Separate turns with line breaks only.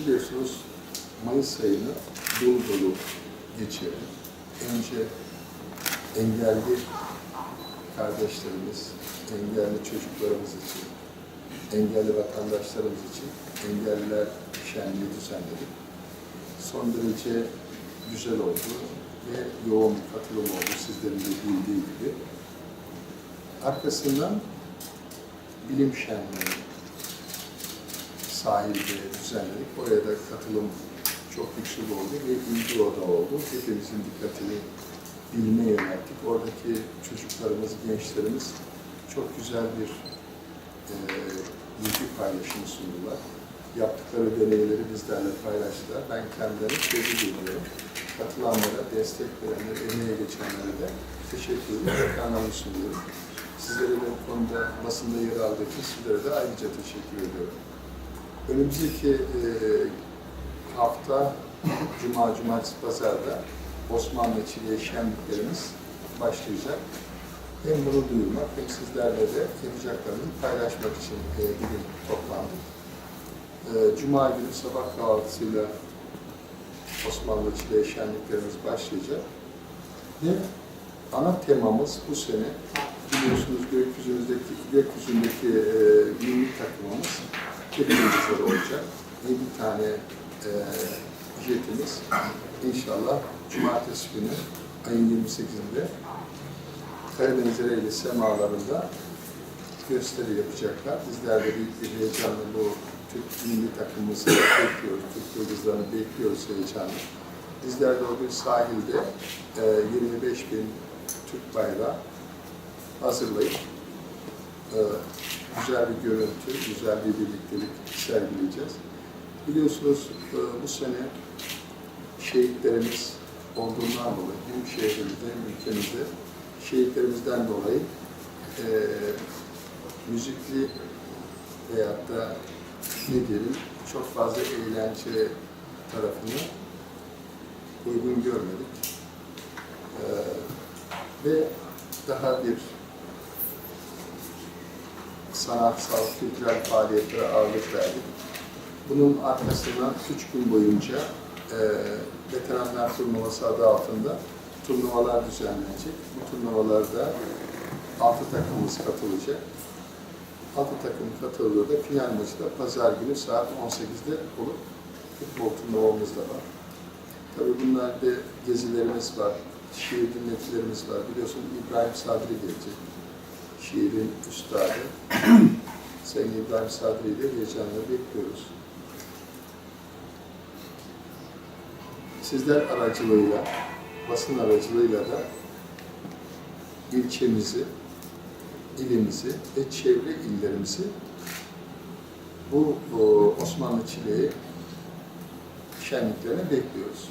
biliyorsunuz Mayıs ayını dolu dolu geçirelim. Önce engelli kardeşlerimiz, engelli çocuklarımız için, engelli vatandaşlarımız için engelliler şenliği düzenledik. Son derece güzel oldu ve yoğun bir katılım oldu sizlerin de bildiği gibi. Arkasından bilim şenliği sahilde düzenledik. Oraya da katılım çok yüksek oldu ve ilgi orada oldu. Hepimizin dikkatini bilime yönelttik. Oradaki çocuklarımız, gençlerimiz çok güzel bir e, bilgi paylaşımı sundular. Yaptıkları deneyleri bizlerle paylaştılar. Ben kendilerine tebrik ediyorum. Katılanlara, destek verenlere, emeğe geçenlere de teşekkür ederim. Anlamı sunuyorum. Sizlere de bu konuda basında yer aldığı için sizlere de ayrıca teşekkür ediyorum. Önümüzdeki e, hafta Cuma, Cumartesi, Pazar'da Osmanlı Çileği şenliklerimiz başlayacak. Hem bunu duyurmak hem sizlerle de yapacaklarımızı paylaşmak için e, bugün toplandık. E, Cuma günü sabah kahvaltısıyla Osmanlı Çileği şenliklerimiz başlayacak. Ve ana temamız bu sene biliyorsunuz gökyüzündeki, gökyüzündeki e, milli takımımız hepimizde olacak. Ve bir tane e, jetimiz inşallah cumartesi günü ayın 28'inde Karadeniz Ereğli semalarında gösteri yapacaklar. Bizler de büyük bir heyecanla bu Türk milli takımımızı bekliyoruz. Türk yıldızlarını bekliyoruz heyecanla. Bizler de o gün sahilde e, 25 bin Türk bayrağı hazırlayıp e, güzel bir görüntü, güzel bir birliktelik sergileyeceğiz. Biliyorsunuz e, bu sene şehitlerimiz olduğundan dolayı hem şehrimizde hem ülkemizde şehitlerimizden dolayı e, müzikli veyahut da ne diyelim çok fazla eğlence tarafını uygun görmedik. E, ve daha bir sanatsal, kültürel faaliyetlere ağırlık verdik. Bunun arkasından üç gün boyunca e, Veteranlar Turnuvası adı altında turnuvalar düzenlenecek. Bu turnuvalarda altı takımımız katılacak. Altı takım katıldığı da final maçı da pazar günü saat 18'de olup futbol turnuvamız da var. Tabii bunlarda gezilerimiz var, şiir dinletilerimiz var. Biliyorsun İbrahim Sadri gelecek. Şiirin üstadı. Sayın İbrahim Sadri'yi de heyecanla bekliyoruz. Sizler aracılığıyla, basın aracılığıyla da ilçemizi, ilimizi ve çevre illerimizi bu Osmanlı Çileği şenliklerine bekliyoruz.